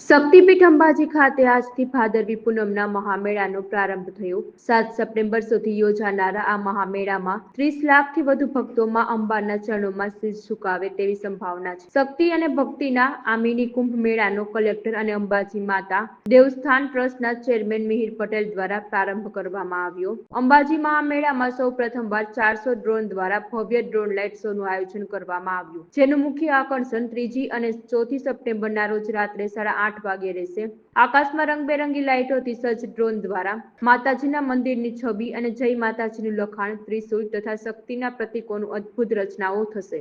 શક્તિપીઠ અંબાજી ખાતે આજથી ભાદરવી પૂનમના મહામેળાનો પ્રારંભ થયો. સાત સપ્ટેમ્બર સુધી યોજાનારા આ મહામેળામાં ત્રીસ લાખથી વધુ ભક્તોમાં અંબાના ચરણોમાં શીશ ઝુકાવે તેવી સંભાવના છે. શક્તિ અને ભક્તિના આ કુંભ મેળાનો કલેક્ટર અને અંબાજી માતા દેવસ્થાન ટ્રસ્ટના ચેરમેન મિહિર પટેલ દ્વારા પ્રારંભ કરવામાં આવ્યો. અંબાજી મહામેળામાં સૌ પ્રથમવાર ચારસો ડ્રોન દ્વારા ભવ્ય ડ્રોન લાઇટ શોનું આયોજન કરવામાં આવ્યું, જેનું મુખ્ય આકર્ષણ ત્રીજી અને ચોથી સપ્ટેમ્બરના રોજ રાત્રે સાડા આઠ વાગે રહેશે આકાશમાં રંગબેરંગી લાઇટોથી સજ્જ ડ્રોન દ્વારા માતાજીના મંદિરની છબી અને જય માતાજીનું લખાણ ત્રિશુલ તથા શક્તિના પ્રતીકોનું અદ્ભુત રચનાઓ થશે.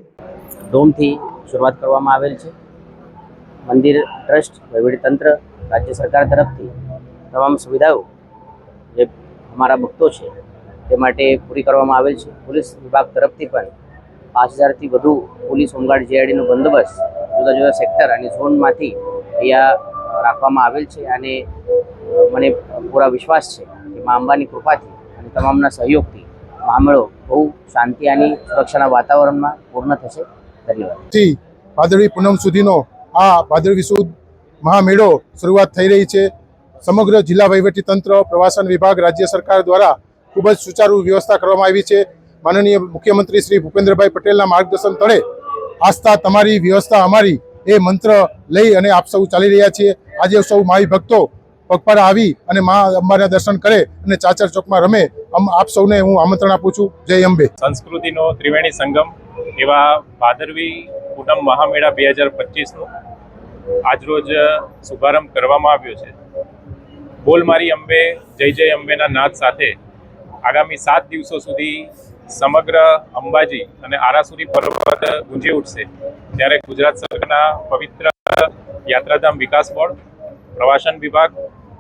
ડોમથી શરૂઆત કરવામાં આવેલ છે. મંદિર ટ્રસ્ટ વહીવટીતંત્ર રાજ્ય સરકાર તરફથી તમામ સુવિધાઓ જે અમારા ભક્તો છે તે માટે પૂરી કરવામાં આવેલ છે. પોલીસ વિભાગ તરફથી પણ પાંચ હજારથી વધુ પોલીસ હોમગાર્ડ જીઆઈડીનો બંદોબસ્ત જુદા જુદા સેક્ટર અને ઝોનમાંથી અહીંયા રાખવામાં આવેલ છે અને મને પૂરા વિશ્વાસ છે કે મા અંબાની કૃપાથી અને તમામના સહયોગથી મામળો બહુ શાંતિ અને સુરક્ષાના વાતાવરણમાં પૂર્ણ થશે. ધન્યવાદ. ભાદરવી પૂનમ સુધીનો આ ભાદરવી સુદ મહામેળો શરૂઆત થઈ રહી છે. સમગ્ર જિલ્લા તંત્ર, પ્રવાસન વિભાગ, રાજ્ય સરકાર દ્વારા ખૂબ જ સુચારુ વ્યવસ્થા કરવામાં આવી છે. માનનીય મુખ્યમંત્રી શ્રી ભૂપેન્દ્રભાઈ પટેલના માર્ગદર્શન તળે આસ્થા તમારી, વ્યવસ્થા અમારી એ મંત્ર લઈ અને આપ સૌ ચાલી રહ્યા છીએ. આજે સૌ માઈ ભક્તો પગપાળા આવી અને મા અંબાના દર્શન કરે અને ચાચર ચોકમાં રમે. આપ સૌને હું આમંત્રણ આપું છું. જય અંબે. સંસ્કૃતિનો ત્રિવેણી સંગમ એવા ભાદરવી પૂનમ મહામેળા બે હજાર પચીસનો આજરોજ શુભારંભ કરવામાં આવ્યો છે. બોલ મારી અંબે, જય જય અંબેના નાદ સાથે આગામી સાત દિવસો સુધી સમગ્ર અંબાજી અને આરાસુરી પર્વત ગુંજી ઉઠશે ત્યારે ગુજરાત સરકારના પવિત્ર યાત્રાધામ વિકાસ બોર્ડ, પ્રવાસન વિભાગ,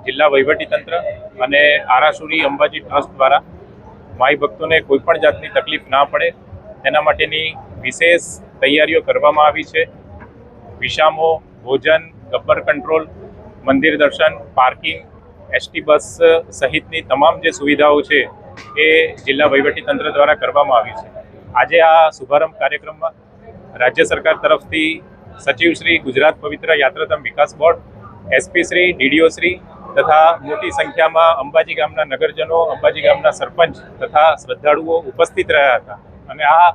જિલ્લા વહીવટીતંત્ર અને આરાસુરી અંબાજી ટ્રસ્ટ દ્વારા માઈ ભક્તોને કોઈપણ જાતની તકલીફ ના પડે તેના માટેની વિશેષ તૈયારીઓ કરવામાં આવી છે. વિષામો ભોજન, ગબ્બર કંટ્રોલ, મંદિર દર્શન, પાર્કિંગ, એસટી બસ સહિતની તમામ જે સુવિધાઓ છે એ જિલ્લા વહીવટીતંત્ર દ્વારા કરવામાં આવી છે. આજે આ શુભારંભ કાર્યક્રમમાં રાજ્ય સરકાર તરફથી સચિવ શ્રી ગુજરાત પવિત્ર યાત્રાધામ વિકાસ board, SP Shri, DDO Shri તથા મોટી સંખ્યામાં અંબાજી ગામના નગરજનો, અંબાજી ગામના સરપંચ તથા શ્રદ્ધાળુઓ ઉપસ્થિત રહ્યા હતા. અને આ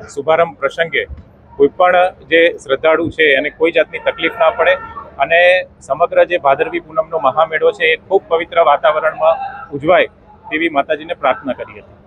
શુભારંભ પ્રસંગે કોઈપણ જે શ્રદ્ધાળુ છે એને કોઈ જાતની તકલીફ ના પડે અને સમગ્ર જે ભાદરવી પૂનમનો મહામેળો છે એ ખૂબ પવિત્ર વાતાવરણમાં ઉજવાય તેવી માતાજીને પ્રાર્થના કરી હતી.